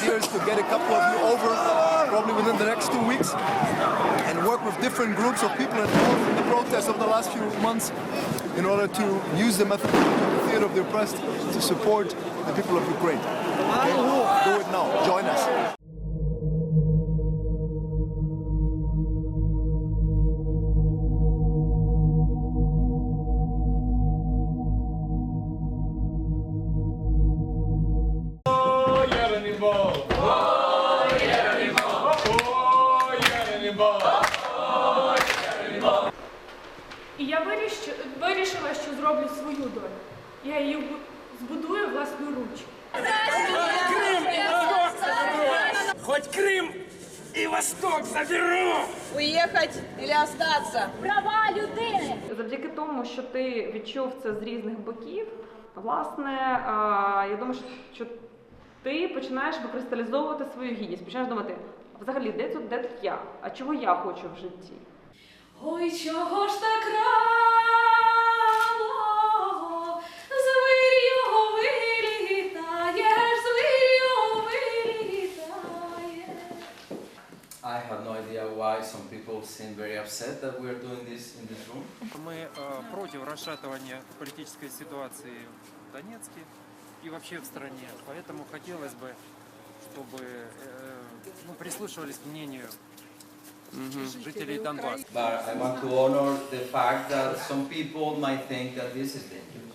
volunteers to get a couple of you over probably within the next two weeks and work with different groups of people involved in the protests of the last few months in order to use the methodology of the theater of the oppressed to support the people of Ukraine. І я вирішила, що зроблю свою долю. Я її бу- збудую власноруч. Хоть Крым и Восток заберу! Уехать или остаться? Права людини. Завдяки тому, що ти відчув це з різних боків, власне, я думаю, що- що ти починаєш викристалізовувати свою гідність, починаєш думати, взагалі, де тут, де тут я? А чого я хочу в житті? Ой, чого ж так рано? Звір його вилітає, звір його вилітає. I have no idea why some people seem very upset that we are doing this in this room. Мы э, против расшатывания политической ситуации в Донецке И вообще в стране. Поэтому хотелось бы, чтобы э, ну, прислушивались к мнению жителей Донбасса. But I want to honor the fact that some people might think that this is dangerous.